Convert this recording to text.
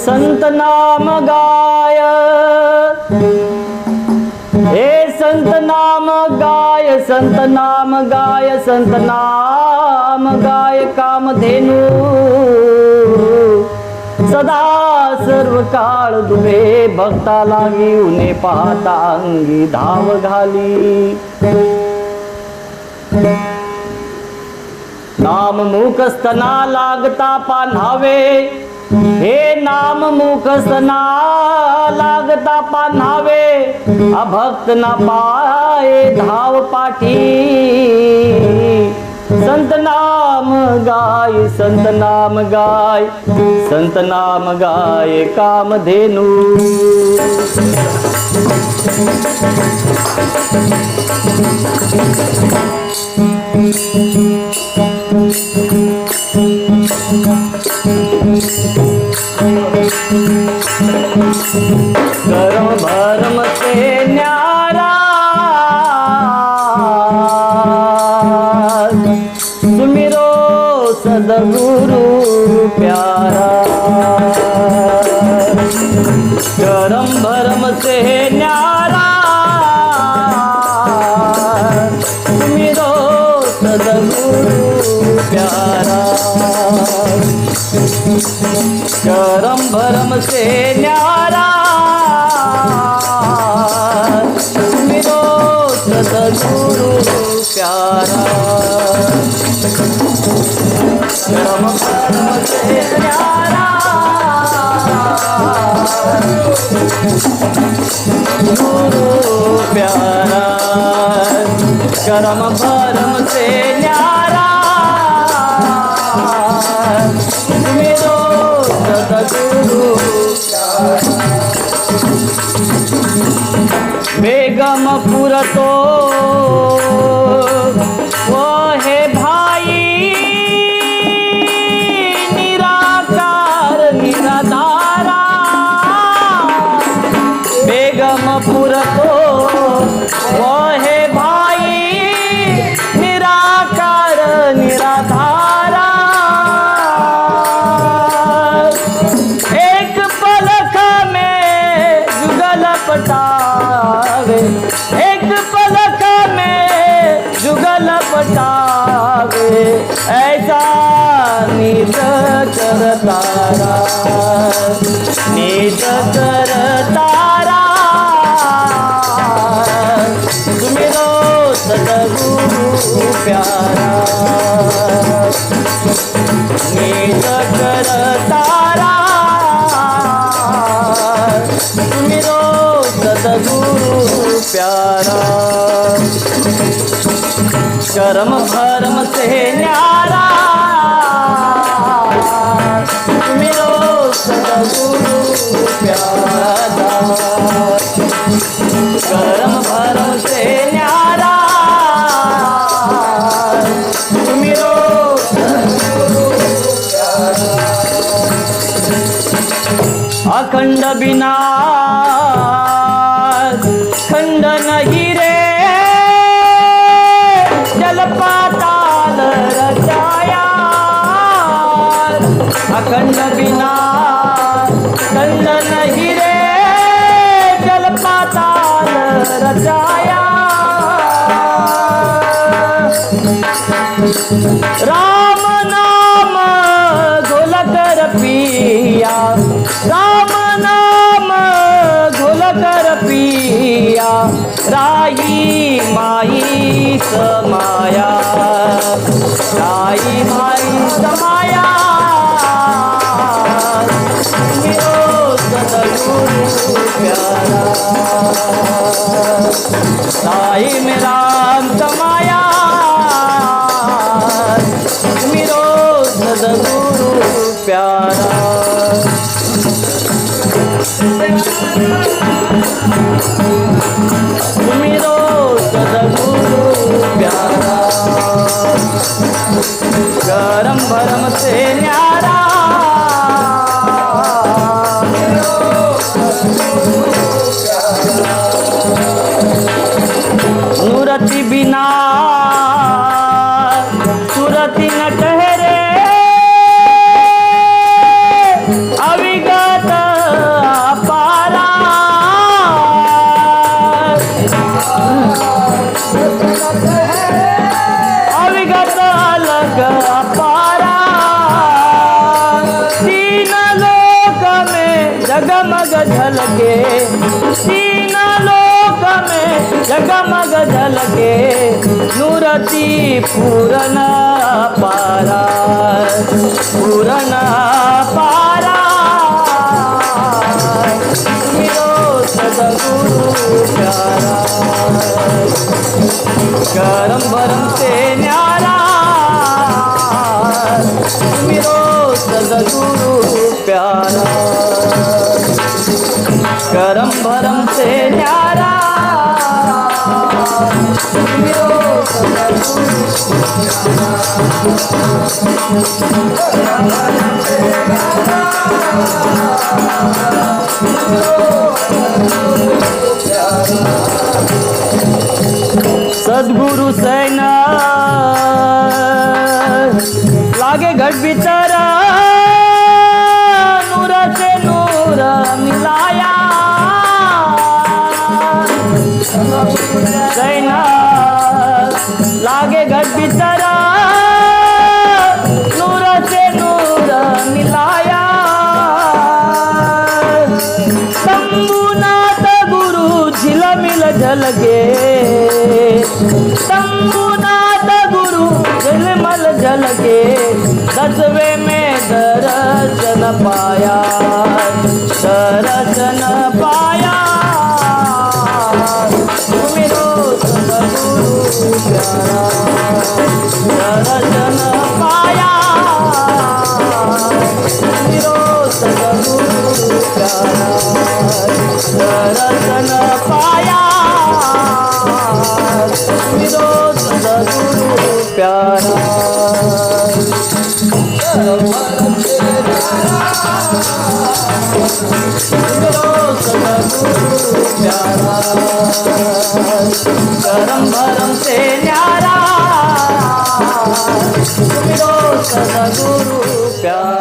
संत नाम गाय। हे संत नाम गाय संत नाम गाय संत नाम गाय कामधेनू। सदा सर्व काळ दुबे भक्ता घेऊन पाहता अंगी धाव घाली। नाम मुखस्तना लागता पान्हावे. हे नाम मुखस्तना लागता पान्हावे. अभक्त न पाये धाव पाठी. संत नाम गाय संत नाम गाय संत नाम गाय कामधेनू. God. करम भरम से न्यारा। मिलो सदगुरु प्यारा। करम भरम से न्यारा। गुरु प्यारा। करम भरम बेगम पुरतो नीच करतारा नीच करतारा तुम्ही रोज सदगुरु प्यारा नीच करतारा तुम्ही रोज सदगुरु प्यारा। करम अखंड बिना खंड नहीं रे। जल पाताल रचाया। अखंड बिना खंड नहीं रे। जल पाताल रचाया। माईच माया. आई माईच माया. साई मेरा माया. मी रोज प्यारा करम भरम से न्यारा। मूरति बिना सूरति न अविगत पारा लगा नुरती पूरण पारा पूरण सदगुरु सैना लागे घट भीतर लागे घट भीतर नूर से नूर मिलाया। शंभुनाथ गुरु झिलमिल झलके शंभुनाथ गुरु झिलमल झलके दसवे में दर्शन पाया। सदगुरु प्यारा सदगुरु प्यारा करम भरम से न्यारा सदगुरु प्यारा।